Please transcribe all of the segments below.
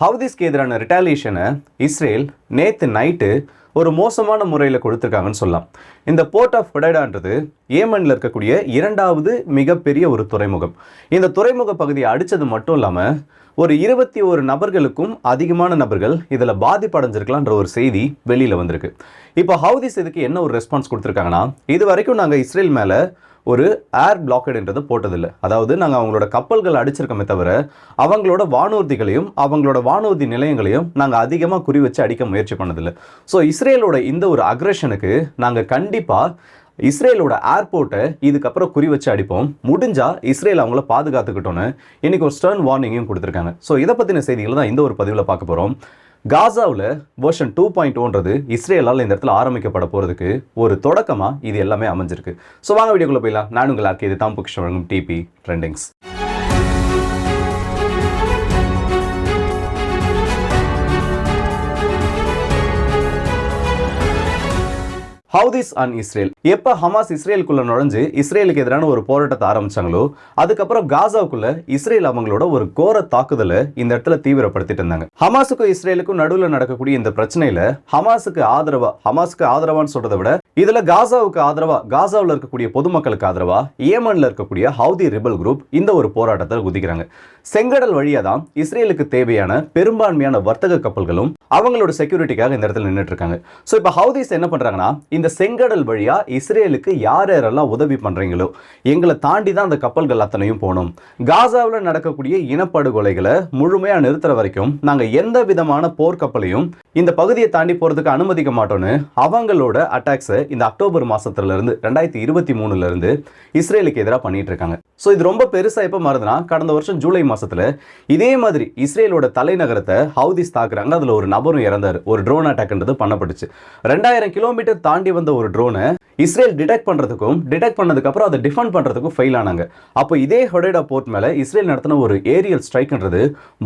ஹவுதிஸ்க்கு எதிரான ரிட்டாலியேஷனை இஸ்ரேல் நேற்று நைட்டு ஒரு மோசமான முறையில் கொடுத்துருக்காங்கன்னு சொல்லலாம். இந்த போர்ட் ஆஃப் ஹொடைடான்றது ஏமனில் இருக்கக்கூடிய இரண்டாவது மிகப்பெரிய ஒரு துறைமுகம். இந்த துறைமுக பகுதியை அடித்தது மட்டும் இல்லாமல் ஒரு இருபத்தி ஒரு நபர்களுக்கும் அதிகமான நபர்கள் இதில் பாதிப்படைஞ்சிருக்கலான்ற ஒரு செய்தி வெளியில் வந்திருக்கு. இப்போ ஹவுதிஸ் இதுக்கு என்ன ஒரு ரெஸ்பான்ஸ் கொடுத்துருக்காங்கன்னா இது வரைக்கும் நாங்கள் இஸ்ரேல் மேலே ஒரு ஏர் பிளாக்கெட்ன்றது போட்டதில்லை. அதாவது நாங்கள் அவங்களோட கப்பல்கள் அடிச்சிருக்கோமே தவிர அவங்களோட வானூர்திகளையும் அவங்களோட வானூர்தி நிலையங்களையும் நாங்கள் அதிகமாக குறி வச்சு அடிக்க முயற்சி பண்ணதில்லை. ஸோ இஸ்ரேலோட இந்த ஒரு அக்ரஷனுக்கு நாங்கள் கண்டிப்பாக இஸ்ரேலோட ஏர்போர்ட்டை இதுக்கப்புறம் குறி வச்சு அடிப்போம். முடிஞ்சால் இஸ்ரேல் அவங்கள பாதுகாத்துக்கிட்டோன்னு இன்னைக்கு ஒரு ஸ்டர்ன் வார்னிங்கையும் கொடுத்துருக்காங்க. ஸோ இதை பற்றின செய்திகளை தான் இந்த ஒரு பதிவில் பார்க்க போகிறோம் காசாவில் வெர்ஷன் டூ பாயிண்ட் ஒன்றது இஸ்ரேலால் இந்த இடத்துல ஆரம்பிக்கப்பட போகிறதுக்கு ஒரு தொடக்கமாக இது எல்லாமே அமைஞ்சிருக்கு. ஸோ வாங்க வீடியோக்குள்ளே போயிடலாம். நான் உங்கள் ஆர்கே இது தாம் புக்ஷன் வழங்கும் DP trendings Houthis and Israel எப்போ ஹமாஸ் இஸ்ரேலுக்குள்ள நுழைஞ்சு இஸ்ரேலுக்கு எதிரான ஒரு போராட்டத்தை ஆரம்பிச்சாங்களோ அதுக்கப்புறம் காசாவுக்குள்ள இஸ்ரேல் அவங்களோட ஒரு கோர தாக்குதலை இந்த இடத்துல தீவிரப்படுத்திட்டு இருந்தாங்க. ஹமாஸுக்கும் இஸ்ரேலுக்கும் நடுவில் நடக்கக்கூடிய இந்த பிரச்சனையில ஹமாஸுக்கு ஆதரவா ஹமாஸுக்கு ஆதரவான்னு சொல்றதை விட இதுல காசாவுக்கு ஆதரவா காசாவில் இருக்கக்கூடிய பொதுமக்களுக்கு ஆதரவா ஏமன்ல இருக்கக்கூடிய ஹவுதி ரிபல் குரூப் இந்த ஒரு போராட்டத்தை குதிக்கிறாங்க. செங்கடல் வழியா தான் இஸ்ரேலுக்கு தேவையான பெரும்பான்மையான வர்த்தக கப்பல்களும் அவங்களோட செக்யூரிட்டிக்காக இந்த இடத்துல நின்றுட்டு இருக்காங்க. ஸோ இப்போ ஹவுதிஸ் என்ன பண்றாங்கன்னா இந்த செங்கடல் வழியாக இஸ்ரேலுக்கு யார் யாரெல்லாம் உதவி பண்ணுறீங்களோ எங்களை தாண்டி தான் அந்த கப்பல்கள் அத்தனையும் போகணும். காசாவில் நடக்கக்கூடிய இனப்படுகொலைகளை முழுமையாக நிறுத்துற வரைக்கும் நாங்கள் எந்த விதமான போர்க்கப்பலையும் இந்த பகுதியை தாண்டி போகிறதுக்கு அனுமதிக்க மாட்டோம்னு அவங்களோட அட்டாக்ஸை இந்த அக்டோபர் மாதத்துலேருந்து ரெண்டாயிரத்தி இருபத்தி மூணுலேருந்து இஸ்ரேலுக்கு எதிராக பண்ணிகிட்டு இருக்காங்க. ஸோ இது ரொம்ப பெருசாக எப்போ மாறுதுன்னா கடந்த வருஷம் ஜூலை மாதத்தில் இதே மாதிரி இஸ்ரேலோட தலைநகரத்தை ஹவுதிஸ் தாக்குறாங்க. அதில் ஒரு நபரும் இறந்தார். ஒரு ட்ரோன் அட்டாக்ன்றது பண்ணப்பட்டுச்சு. ரெண்டாயிரம் கிலோமீட்டர் தாண்டி வந்த ஒரு ட்ரோனை இஸ்ரேல் டிடெக்ட் பண்றதுக்கும் டிடெக்ட் பண்ணதுக்கு அப்புறம் அதை டிஃபெண்ட் பண்றதுக்கும் ஃபெயில் ஆனாங்க. அப்போ இதே ஹொடேடா போர்ட் மேலே இஸ்ரேல் நடத்தின ஒரு ஏரியல் ஸ்ட்ரைக்ன்றது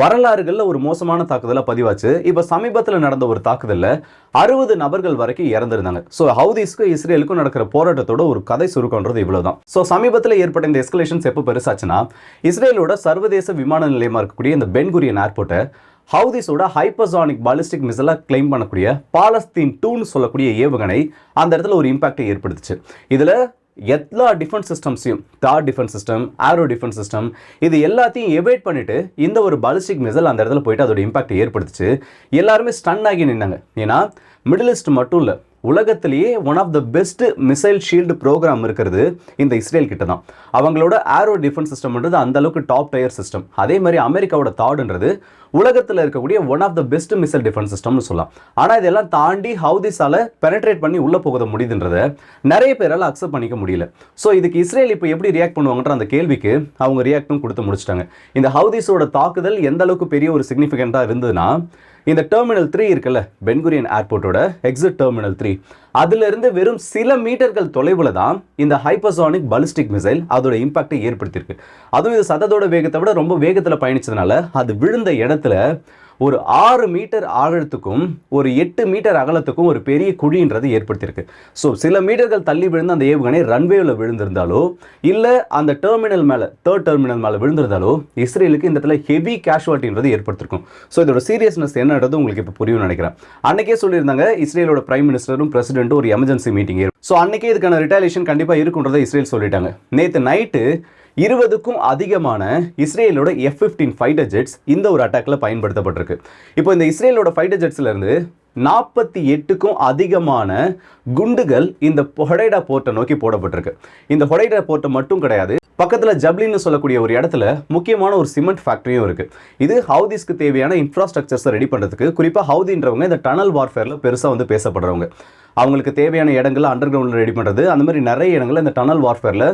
வரலாறுகளில் ஒரு மோசமான தாக்குதலா பதிவாச்சு. இப்போ சமீபத்தில் நடந்த ஒரு தாக்குதலில் அறுபது நபர்கள் வரைக்கும் இறந்திருந்தாங்க. ஸோ ஹவுதிஸ்க்கும் இஸ்ரேலுக்கும் நடக்கிற போராட்டத்தோட ஒரு கதை சுருக்கம்ன்றது இவ்வளவுதான். ஸோ சமீபத்தில் ஏற்பட்ட இந்த எஸ்கலேஷன்ஸ் எப்போ பெருசாச்சுன்னா இஸ்ரேலோட சர்வதேச விமான நிலையமாக இருக்கக்கூடிய இந்த பென்குரியன் ஏர்போர்ட்டை ஹவுதிஸோட ஹைப்பர்சானிக் பாலிஸ்டிக் மிசலாக கிளைம் பண்ணக்கூடிய பாலஸ்தீன் டூன்னு சொல்லக்கூடிய ஏவுகணை அந்த இடத்துல ஒரு இம்பாக்டை ஏற்படுத்துச்சு. இதில் எல்லா டிஃபென்ஸ் சிஸ்டம்ஸையும் தார் defence system Arrow defence system இது எல்லாத்தையும் எவேட் பண்ணிவிட்டு இந்த ஒரு பாலிஸ்டிக் மிசல் அந்த இடத்துல போயிட்டு அதோட இம்பாக்ட் ஏற்படுத்துச்சு. எல்லாருமே ஸ்டன் ஆகி நின்னாங்க. ஏன்னா மிடில் ஈஸ்ட் மட்டும் இல்லை உலகத்திலேயே one of the best missile shield programme இருக்கிறது இந்த இஸ்ரேல் கிட்ட தான் அவங்களோட ஆரோ டிஃபென்ஸ் சிஸ்டம்ன்றது அந்த அளவுக்கு டாப் டயர் சிஸ்டம் அதே மாதிரி அமெரிக்காவோட தாடுன்றது உலகத்தில் இருக்கக்கூடிய one of the best missile defence சிஸ்டம்னு சொல்லலாம். ஆனால் இதெல்லாம் தாண்டி ஹவுதிஸால பெனட்ரேட் பண்ணி உள்ளே போக முடியுதுன்றத நிறைய பேரால் அக்செப்ட் பண்ணிக்க முடியல. ஸோ இதுக்கு இஸ்ரேல் இப்போ எப்படி ரியாக்ட் பண்ணுவாங்கன்ற அந்த கேள்விக்கு அவங்க ரியாக்டும் கொடுத்து முடிச்சிட்டாங்க. இந்த ஹவுதிஸோட தாக்குதல் எந்த அளவுக்கு பெரிய ஒரு சிக்னிஃபிகண்ட்டாக இருந்ததுன்னா இந்த டெர்மினல் த்ரீ இருக்குல்ல பென்குரியன் ஏர்போர்ட்டோட எக்ஸிட் டெர்மினல் த்ரீ அதிலிருந்து வெறும் சில மீட்டர்கள் தொலைவில் தான் இந்த ஹைப்பர்சானிக் பலிஸ்டிக் மிசைல் அதோட இம்பாக்டை ஏற்படுத்தியிருக்கு. அதுவும் இது சதத்தோட வேகத்தை விட ரொம்ப வேகத்தில் பயணிச்சதுனால அது விழுந்த இடத்துல ஒரு ஆறு மீட்டர் ஆழத்துக்கும் ஒரு எட்டு மீட்டர் அகலத்துக்கும் ஒரு பெரிய குழின்றது ஏற்படுத்தியிருக்கு. ஸோ சில மீட்டர்கள் தள்ளி விழுந்து அந்த ஏவுகணை ரன்வேவில் விழுந்திருந்தாலோ இல்லை அந்த டெர்மினல் மேலே தேர்ட் டெர்மினல் மேலே விழுந்திருந்தாலோ இஸ்ரேலுக்கு இந்த இடத்துல ஹெவி கேஷுவாலிட்டின்றது ஏற்படுத்திருக்கும் ஸோ இதோட சீரியஸ்னஸ் என்னன்றது உங்களுக்கு இப்போ புரியும்னு நினைக்கிறேன். அன்னைக்கே சொல்லியிருந்தாங்க இஸ்ரேலோட பிரைம் மினிஸ்டரும் பிரசிடென்ட்டும் ஒரு எமர்ஜென்சி மீட்டிங் ஸோ அன்னைக்கே இதுக்கான ரிட்டாலியேஷன் கண்டிப்பாக இருக்குன்றதை இஸ்ரேல் சொல்லிட்டாங்க. நேற்று நைட்டு இருபதுக்கும் அதிகமான இஸ்ரேலோட எஃப் ஃபிஃப்டீன் ஃபைட்டர் ஜெட்ஸ் இந்த ஒரு அட்டாக்ல பயன்படுத்தப்பட்டிருக்கு. இப்போ இந்த இஸ்ரேலோட ஃபைட்டர் ஜெட்ஸ்லேருந்து நாற்பத்தி எட்டுக்கும் அதிகமான குண்டுகள் இந்த ஹொடைடா போர்ட்டை நோக்கி போடப்பட்டிருக்கு. இந்த ஹொடைடா போர்ட்டை மட்டும் கிடையாது பக்கத்தில் ஜப்ளின்னு சொல்லக்கூடிய ஒரு இடத்துல முக்கியமான ஒரு சிமெண்ட் ஃபேக்ட்ரியும் இருக்குது இது ஹவுதிஸ்க்கு தேவையான இன்ஃப்ராஸ்ட்ரக்சர்ஸை ரெடி பண்ணுறதுக்கு குறிப்பாக ஹவுதின்றவங்க இந்த டனல் வார்ஃபேரில் பெருசாக வந்து பேசப்படுறவங்க. அவங்களுக்கு தேவையான இடங்களை அண்டர் கிரவுண்டில் ரெடி பண்ணுறது அந்த மாதிரி நிறைய இடங்களில் இந்த டனல் வார்ஃபேரில்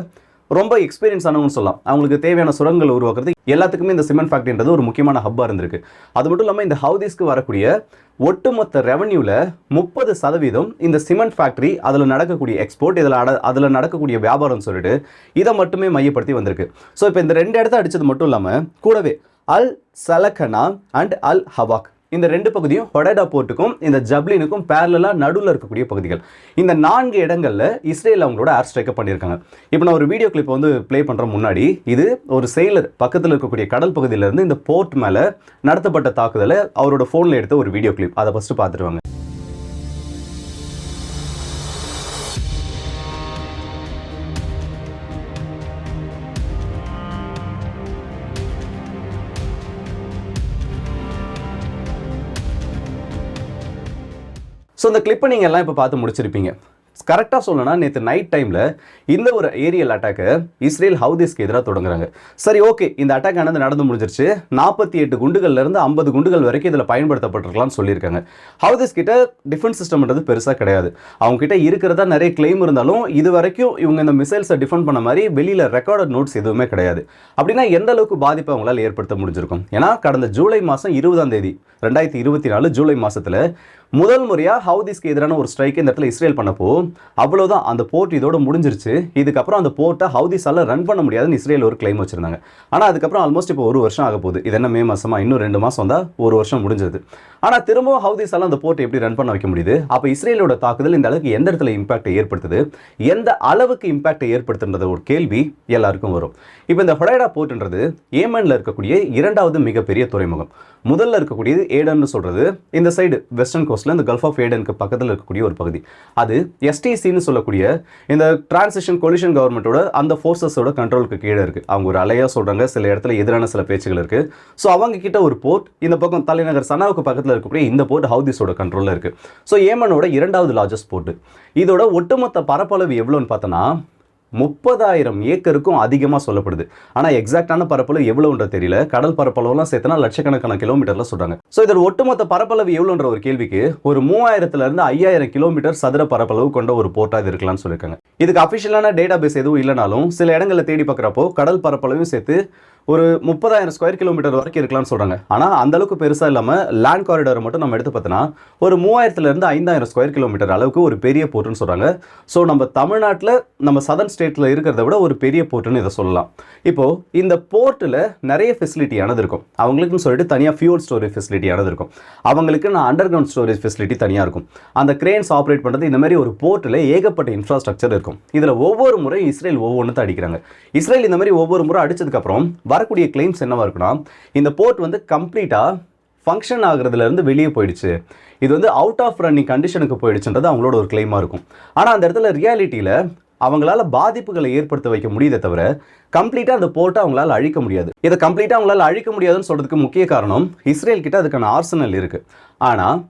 ரொம்ப எக்ஸ்பீரியன்ஸ் ஆனவங்கன்னு சொல்லலாம். அவங்களுக்கு தேவையான சுரங்கள் உருவாக்குறது எல்லாத்துக்குமே இந்த சிமெண்ட் ஃபேக்ட்ரின்றது ஒரு முக்கியமான ஹப்பாக இருந்திருக்கு. அது மட்டும் இல்லாமல் இந்த ஹவுதிஸ்க்கு வரக்கூடிய ஒட்டுமொத்த ரெவன்யூவில் முப்பது சதவீதம் இந்த சிமெண்ட் ஃபேக்ட்ரி அதில் நடக்கக்கூடிய எக்ஸ்போர்ட் இதில் அட அதில் நடக்கக்கூடிய வியாபாரம்னு சொல்லிட்டு இதை மட்டுமே மையப்படுத்தி வந்திருக்கு. ஸோ இப்போ இந்த ரெண்டு இடத்த அடித்தது மட்டும் இல்லாமல் கூடவே அல் சலக்கனா அண்ட் அல் ஹவாக் இந்த ரெண்டு பகுதியும் ஹொடடா போர்ட்டுக்கும் இந்த ஜப்லினுக்கும் பேரலாக நடுவில் இருக்கக்கூடிய பகுதிகள். இந்த நான்கு இடங்களில் இஸ்ரேல் அவங்களோட ஏர் ஸ்ட்ரைக்கப் பண்ணியிருக்காங்க. இப்போ நான் ஒரு வீடியோ கிளிப் வந்து ப்ளே பண்ணுற முன்னாடி இது ஒரு செயலர் பக்கத்தில் இருக்கக்கூடிய கடல் பகுதியிலேருந்து இந்த போர்ட் மேலே நடத்தப்பட்ட தாக்குதலை அவரோட ஃபோனில் எடுத்த ஒரு வீடியோ கிளிப் அதை ஃபஸ்ட்டு பார்த்துருவாங்க ஸோ இந்த கிளிப்பை நீங்கள் எல்லாம் இப்போ பார்த்து முடிச்சிருப்பீங்க. கரெக்டாக சொல்லணும்னா நேற்று நைட் டைமில் இந்த ஒரு ஏரியல் அட்டாக்கை இஸ்ரேல் ஹவுதிஸ்க்கு எதிராக தொடங்குறாங்க. சரி ஓகே இந்த அட்டாக் ஆனது நடந்து முடிஞ்சிருச்சு. நாற்பத்தி எட்டு குண்டுகள்லேருந்து ஐம்பது குண்டுகள் வரைக்கும் இதில் பயன்படுத்தப்பட்டிருக்கலாம்னு சொல்லியிருக்காங்க. ஹவுதிஸ் கிட்ட டிஃபென்ஸ் சிஸ்டம்ன்றது பெருசாக கிடையாது. அவங்க கிட்ட இருக்கிறதா நிறைய கிளைம் இருந்தாலும் இது வரைக்கும் இவங்க இந்த மிசைல்ஸை டிஃபெண்ட் பண்ண மாதிரி வெளியில் ரெக்கார்டட் நோட்ஸ் எதுவுமே கிடையாது. அப்படின்னா எந்த அளவுக்கு பாதிப்பை அவங்களால ஏற்படுத்த முடிஞ்சிருக்கும்? ஏன்னா கடந்த ஜூலை மாதம் இருபதாம் தேதி ரெண்டாயிரத்தி இருபத்தி நாலு ஜூலை மாதத்தில் முதல் முறையாக ஹவுதிஸ்க்கு எதிரான ஒரு ஸ்ட்ரைக் இந்த இடத்துல இஸ்ரேல் பண்ணப்போ அவ்வளோதான் அந்த போர்ட் இதோட முடிஞ்சிருச்சு. இதுக்கப்புறம் அந்த போர்ட்டை ஹவுதிஸால் ரன் பண்ண முடியாதுன்னு இஸ்ரேல் ஒரு கிளைம் வச்சிருந்தாங்க. ஆனால் அதுக்கப்புறம் ஆல்மோஸ்ட் இப்போ ஒரு வருஷம் ஆக போகுது இது என்ன மே மாசமா? இன்னும் ரெண்டு மாதம் தான் ஒரு வருஷம் முடிஞ்சது. ஆனால் திரும்பவும் ஹவுதிஸால் அந்த போர்ட்டை எப்படி ரன் பண்ண வைக்க முடியுது? அப்போ இஸ்ரேலோட தாக்குதல் இந்த அளவுக்கு எந்த இடத்துல இம்பாக்டை ஏற்படுத்துது? எந்த அளவுக்கு இம்பாக்டை ஏற்படுத்துன்றது ஒரு கேள்வி எல்லாருக்கும் வரும். இப்போ இந்த ஹொடைடா போர்ட்ன்றது ஏமனில் இருக்கக்கூடிய இரண்டாவது மிகப்பெரிய துறைமுகம். முதல்ல இருக்கக்கூடியது ஏடன்னு சொல்றது. இந்த சைடு வெஸ்டர்ன் கோஸ்ட்ல இந்த கல்ஃப் ஆஃப் ஏடனுக்கு பக்கத்தில் இருக்கக்கூடிய ஒரு பகுதி. அது எஸ்டிசின்னு சொல்லக்கூடிய இந்த டிரான்சிஷன் கொலிஷன் கவர்மெண்ட்டோட அந்த ஃபோர்ஸஸோட கண்ட்ரோலுக்கு கீழே இருக்கு. அவங்க ஒரு அலையா சொல்றாங்க. சில இடத்துல எதிரான சில பேச்சுகள் இருக்குது ஸோ அவங்க கிட்ட ஒரு போர்ட். இந்த பக்கம் தலைநகர் சனாவுக்கு பக்கத்தில் இருக்கக்கூடிய இந்த போர்ட் ஹவுதிஸோட கண்ட்ரோலில் இருக்கு. ஸோ ஏமனோட இரண்டாவது லார்ஜஸ்ட் போர்ட். இதோட ஒட்டுமொத்த பரப்பளவு எவ்வளோன்னு பார்த்தோன்னா முப்பதாயிரம் ஏக்கருக்கும் அதிகமாக சொல்லப்படுது. ஆனால் எக்ஸாக்டான பரப்பளவு எவ்வளோன்றது தெரியல. கடல் பரப்பளவுலாம் சேர்த்தனா லட்சக்கணக்கான கிலோமீட்டரில் சொல்றாங்க. ஸோ இதோட ஒட்டுமொத்த பரப்பளவு எவ்வளோன்ற ஒரு கேள்விக்கு ஒரு மூவாயிரத்துல இருந்து ஐயாயிரம் கிலோமீட்டர் சதுர பரப்பளவு கொண்ட ஒரு போர்ட்டாக இது இருக்கலாம்னு சொல்லியிருக்காங்க. இதுக்கு அஃபிஷியலான டேட்டா பேஸ் எதுவும் இல்லைனாலும் சில இடங்களில் தேடி பார்க்குறப்போ கடல் பரப்பளவையும் சேர்த்து ஒரு முப்பதாயிரம் ஸ்கொயர் கிலோமீட்டர் வரைக்கும் இருக்கலாம்னு சொல்கிறாங்க ஆனால் அந்த அளவுக்கு இல்லாமல் லேண்ட் காரிடார் மட்டும் நம்ம எடுத்து பார்த்தோன்னா ஒரு மூவாயிரத்துலேருந்து ஐந்தாயிரம் ஸ்கொயர் கிலோமீட்டர் அளவுக்கு ஒரு பெரிய போர்ட்டுன்னு சொல்கிறாங்க ஸோ நம்ம தமிழ்நாட்டில் நம்ம சதர்ன் ஸ்டேட்டில் இருக்கிறத விட ஒரு பெரிய போர்ட்டுன்னு இதை சொல்லலாம். இப்போது இந்த போர்ட்டில் நிறைய ஃபெசிலிட்டியானது இருக்கும். அவங்களுக்குன்னு சொல்லிட்டு தனியாக ஃபியூல் ஸ்டோரேஜ் ஃபெசிலிட்டியானது இருக்கும். அவங்களுக்கு நான் அண்டர் கிரவுண்ட் ஸ்டோரேஜ் ஃபெசிலிட்டி தனியாக இருக்கும். அந்த கிரேன்ஸ் ஆப்ரேட் பண்ணுறது இந்த மாதிரி ஒரு போர்ட்டில் ஏகப்பட்ட இன்ஃப்ராஸ்ட்ரக்சர் இருக்கும். இதில் ஒவ்வொரு முறை இஸ்ரேல் ஒவ்வொன்று அடிக்கிறாங்க. இஸ்ரேல் இந்த மாதிரி ஒவ்வொரு முறை அடிச்சதுக்கப்புறம் வரக்கூடிய கிளைம்ஸ் என்னவாக இருக்குன்னா இந்த போர்ட் வந்து கம்ப்ளீட்டாக ஃபங்க்ஷன் ஆகுறதுலேருந்து வெளியே போயிடுச்சு. இது வந்து அவுட் ஆஃப் ரன்னிங் கண்டிஷனுக்கு போயிடுச்சுன்றது அவங்களோட ஒரு கிளைமாக இருக்கும். ஆனால் அந்த இடத்துல ரியாலிட்டியில் அவங்களால பாதிப்புகளை ஏற்படுத்த வைக்க முடியுதே தவிர கம்ப்ளீட்டாக அந்த போர்ட்டை அவங்களால அழிக்க முடியாது. இதை கம்ப்ளீட்டாக அவங்களால அழிக்க முடியாதுன்னு சொல்கிறதுக்கு முக்கிய காரணம் இஸ்ரேல் கிட்ட அதுக்கான ஆர்சனல் இருக்குது ஆனால்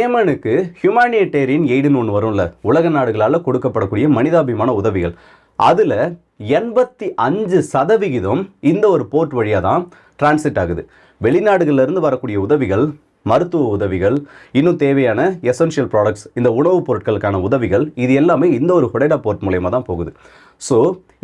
ஏமனுக்கு ஹியூமானிட்டேரியன் எய்டுன்னு ஒன்று வரும்ல. உலக நாடுகளால் கொடுக்கப்படக்கூடிய மனிதாபிமான உதவிகள். அதில் எண்பத்தி அஞ்சு சதவிகிதம் இந்த ஒரு போர்ட் வழியாக தான் டிரான்சிட் ஆகுது வெளிநாடுகளிலிருந்து வரக்கூடிய உதவிகள் மருத்துவ உதவிகள் இன்னும் தேவையான எசென்ஷியல் ப்ராடக்ட்ஸ் இந்த உணவுப் பொருட்களுக்கான உதவிகள் இது எல்லாமே இந்த ஒரு ஹொடைடா போர்ட் மூலயமா தான் போகுது. ஸோ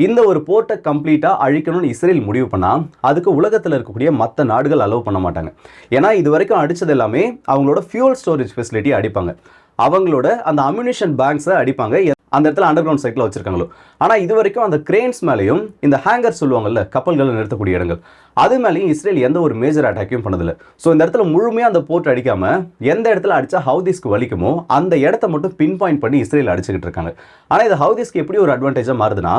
இந்த ஒரு போர்ட்டை கம்ப்ளீட்டாக அழிக்கணும்னு இஸ்ரேல் முடிவு பண்ணால் அதுக்கு உலகத்தில் இருக்கக்கூடிய மற்ற நாடுகள் அலோவ் பண்ண மாட்டாங்க. ஏன்னா இது வரைக்கும் அடித்தது எல்லாமே அவங்களோட ஃபியூல் ஸ்டோரேஜ் ஃபெசிலிட்டி அடிப்பாங்க. அவங்களோட அந்த அம்யூனிஷன் பேங்க்ஸை அடிப்பாங்க. அந்த இடத்துல அண்டர் கிரவுண்ட் சைக்கிள் வச்சிருக்காங்களோ. ஆனால் இது வரைக்கும் அந்த கிரேன்ஸ் மேலேயும் இந்த ஹேங்கர் சொல்லுவாங்கல்ல கப்பல்களை நிறுத்தக்கூடிய இடங்கள். அது மேலேயும் இஸ்ரேல் எந்த ஒரு மேஜர் அட்டாக்கையும் பண்ணதில்லை. ஸோ இந்த இடத்துல முழுமையாக அந்த போர்ட் அடிக்காம எந்த இடத்துல அடிச்சா ஹவுதிஸ்க்கு வலிக்குமோ அந்த இடத்த மட்டும் பின் பாயிண்ட் பண்ணி இஸ்ரேல் அடிச்சுக்கிட்டு இருக்காங்க. ஆனால் இது ஹவுதிஸ்க்கு எப்படி ஒரு அட்வான்டேஜாக மாறுதுன்னா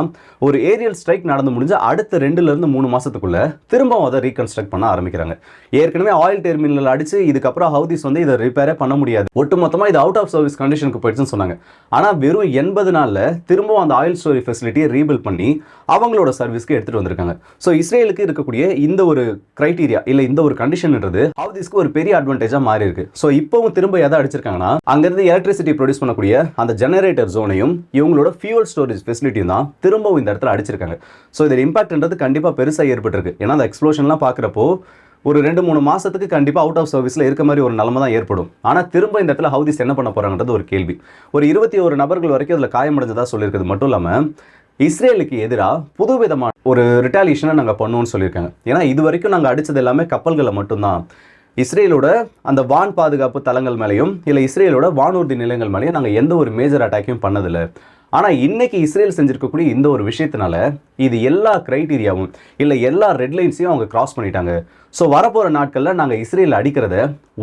ஒரு ஏரியல் ஸ்ட்ரைக் நடந்து முடிஞ்ச அடுத்த ரெண்டுலேருந்து மூணு மாசத்துக்குள்ள திரும்பவும் அதை ரீகன்ஸ்ட்ரக்ட் பண்ண ஆரம்பிக்கிறாங்க. ஏற்கனவே ஆயில் டெர்மினல் அடிச்சு இதுக்கப்புறம் ஹவுதிஸ் வந்து இதை ரிப்பேரே பண்ண முடியாது. ஒட்டுமொத்தமாக இது அவுட் ஆஃப் சர்வீஸ் கண்டிஷனுக்கு போயிடுச்சுன்னு சொன்னாங்க. ஆனால் வெறும் எண்பது நாளில் திரும்பவும் அந்த ஆயில் ஸ்டோரி ஃபெசிலிட்டியை ரீபில்ட் பண்ணி அவங்களோட சர்வீஸ்க்கு எடுத்துகிட்டு வந்திருக்காங்க. ஸோ இஸ்ரேலுக்கு இருக்கக்கூடிய இந்த ஒரு கிரைட்டீரியா இல்லை இந்த ஒரு கண்டிஷன்ன்றது ஹவுதிஸ்க்கு ஒரு பெரிய அட்வான்டேஜாக மாறி இருக்கு ஸோ இப்போவும் திரும்ப எதை அடிச்சிருக்காங்கன்னா அங்கேருந்து எலக்ட்ரிசிட்டி ப்ரொடியூஸ் பண்ணக்கூடிய அந்த ஜெனரேட்டர் ஜோனையும் இவங்களோட ஃபியூல் ஸ்டோரேஜ் ஃபெசிலிட்டியும் தான் திரும்பவும் இந்த இடத்துல அடிச்சிருக்காங்க. ஸோ இதோட இம்பாக்ட்ன்றது கண்டிப்பாக பெருசாக ஏற்பட்டிருக்கு. ஏன்னா அந்த எக்ஸ்ப்ளோஷன்லாம் பார்க்குறப்போ ஒரு ரெண்டு மூணு மாசத்துக்கு கண்டிப்பாக அவுட் ஆஃப் சர்வீஸில் இருக்க மாதிரி ஒரு நிலைமை தான் ஏற்படும். ஆனால் திரும்ப இந்த இடத்துல ஹவுதிஸ் என்ன பண்ண போறாங்கன்றது ஒரு கேள்வி. ஒரு இருபத்தி ஒரு நபர்கள் வரைக்கும் அதில் காயமடைஞ்சதா சொல்லியிருக்கிறது மட்டும் இல்லாமல் இஸ்ரேலுக்கு எதிராக புது விதமான ஒரு ரிட்டாலியேஷனை நாங்கள் பண்ணுவோம்னு சொல்லியிருக்காங்க. ஏன்னா இது வரைக்கும் நாங்கள் அடித்தது எல்லாமே கப்பல்களை மட்டும்தான். இஸ்ரேலோட அந்த வான் பாதுகாப்பு தளங்கள் மேலேயும் இல்லை இஸ்ரேலோட வானூர்தி நிலையங்கள் மேலேயும் நாங்கள் எந்த ஒரு மேஜர் அட்டாக்கையும் பண்ணதில்லை. ஆனால் இன்றைக்கி இஸ்ரேல் செஞ்சுருக்கக்கூடிய இந்த ஒரு விஷயத்தினால இது எல்லா க்ரைட்டீரியாவும் இல்லை எல்லா ரெட்லைன்ஸையும் அவங்க கிராஸ் பண்ணிட்டாங்க. ஸோ வரப்போகிற நாட்களில் நாங்கள் இஸ்ரேல் அடிக்கிறத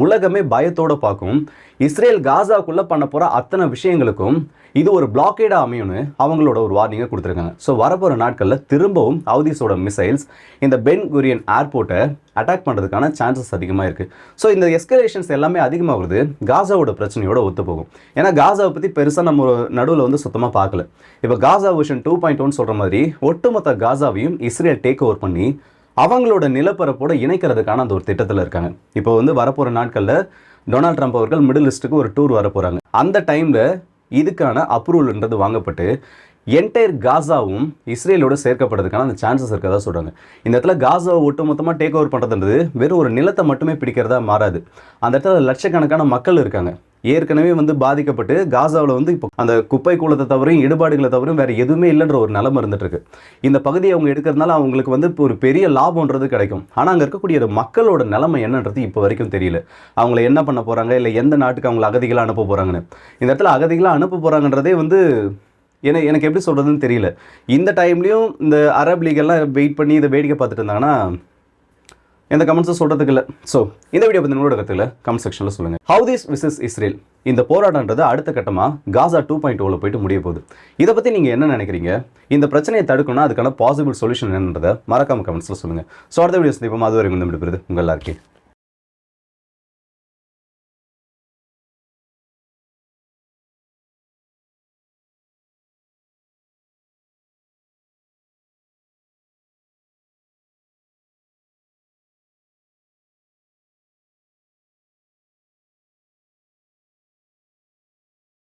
உலகமே பயத்தோடு பார்க்கும். இஸ்ரேல் காசாக்குள்ளே பண்ண போகிற அத்தனை விஷயங்களுக்கும் இது ஒரு பிளாக்கேடாக அமையும்னு அவங்களோட ஒரு வார்னிங்கை கொடுத்துருக்காங்க. ஸோ வரப்போகிற நாட்களில் திரும்பவும் ஹவுதிஸோட மிசைல்ஸ் இந்த பென் குரியன் ஏர்போர்ட்டை அட்டாக் பண்ணுறதுக்கான சான்சஸ் அதிகமாக இருக்குது ஸோ இந்த எஸ்கலேஷன்ஸ் எல்லாமே அதிகமாகுது காசாவோட பிரச்சனையோட ஒத்து போகும் ஏன்னா காசாவை பற்றி பெருசாக நம்ம நடுவில் வந்து சுத்தமாக பார்க்கல. இப்போ Gaza vision two point one சொல்கிற மாதிரி ஒட்டுமொத்த காசாவையும் இஸ்ரேல் டேக் ஓவர் பண்ணி அவங்களோட நிலப்பரப்போட இணைக்கிறதுக்கான அந்த ஒரு திட்டத்தில் இருக்காங்க. இப்போ வந்து வரப்போகிற நாட்களில் டொனால்ட் ட்ரம்ப் அவர்கள் மிடில் ஈஸ்ட்டுக்கு ஒரு டூர் வர போகிறாங்க அந்த டைமில் இதுக்கான அப்ரூவல்ன்றது வாங்கப்பட்டு என்டையர் காசாவும் இஸ்ரேலோட சேர்க்கப்படுறதுக்கான அந்த சான்சஸ் இருக்கிறதா சொல்கிறாங்க இந்த இடத்துல காசாவை ஒட்டுமொத்தமாக டேக் ஓவர் பண்ணுறதுன்றது வெறும் ஒரு நிலத்தை மட்டுமே பிடிக்கிறதா மாறாது. அந்த இடத்துல லட்சக்கணக்கான மக்கள் இருக்காங்க. ஏற்கனவே வந்து பாதிக்கப்பட்டு காசாவில் வந்து இப்போ அந்த குப்பை கூலத்தை தவிரையும் இடுபாடுகளை தவிரும் வேறு எதுவுமே இல்லைன்ற ஒரு நிலம இருந்துட்டுருக்கு. இந்த பகுதியை அவங்க எடுக்கிறதுனால அவங்களுக்கு வந்து இப்போ ஒரு பெரிய லாபம்ன்றது கிடைக்கும். ஆனால் அங்கே இருக்கக்கூடிய ஒரு மக்களோட நிலைமை என்னன்றது இப்போ வரைக்கும் தெரியல. அவங்கள என்ன பண்ண போகிறாங்க இல்லை எந்த நாட்டுக்கு அவங்கள அகதிகளாக அனுப்ப போகிறாங்கன்னு இந்த இடத்துல அகதிகளாக அனுப்ப போகிறாங்கன்றதே வந்து என எனக்கு எப்படி சொல்கிறதுன்னு தெரியல. இந்த டைம்லேயும் இந்த அரப் லீகெல்லாம் வெயிட் பண்ணி இதை வேடிக்கை பார்த்துட்டு இருந்தாங்கன்னா எந்த கமெண்ட்ஸும் சொல்கிறதுக்கு இல்லை ஸோ இந்த வீடியோ பற்றி உங்களோட கருத்துல கமெண்ட் செக்ஷனில் சொல்லுங்கள் ஹவு திஸ் விசஸ் இஸ்ரேல் இந்த போராட்டன்றது அடுத்த கட்டமாக காசா டூ பாயிண்ட் ஓவில் போயிட்டு முடிய போகுது. இதை பற்றி நீங்கள் என்ன நினைக்கிறீங்க? இந்த பிரச்சனையை தடுக்கணும்னா அதுக்கான பாசிபிள் சொல்யூஷன் என்னன்றதை மறக்காம கமெண்ட்ஸில் சொல்லுங்கள் ஸோ அடுத்த வீடியோ சந்திப்போம். அது வரைக்கும் வந்து விடுபடுது உங்கள் எல்லாருக்கே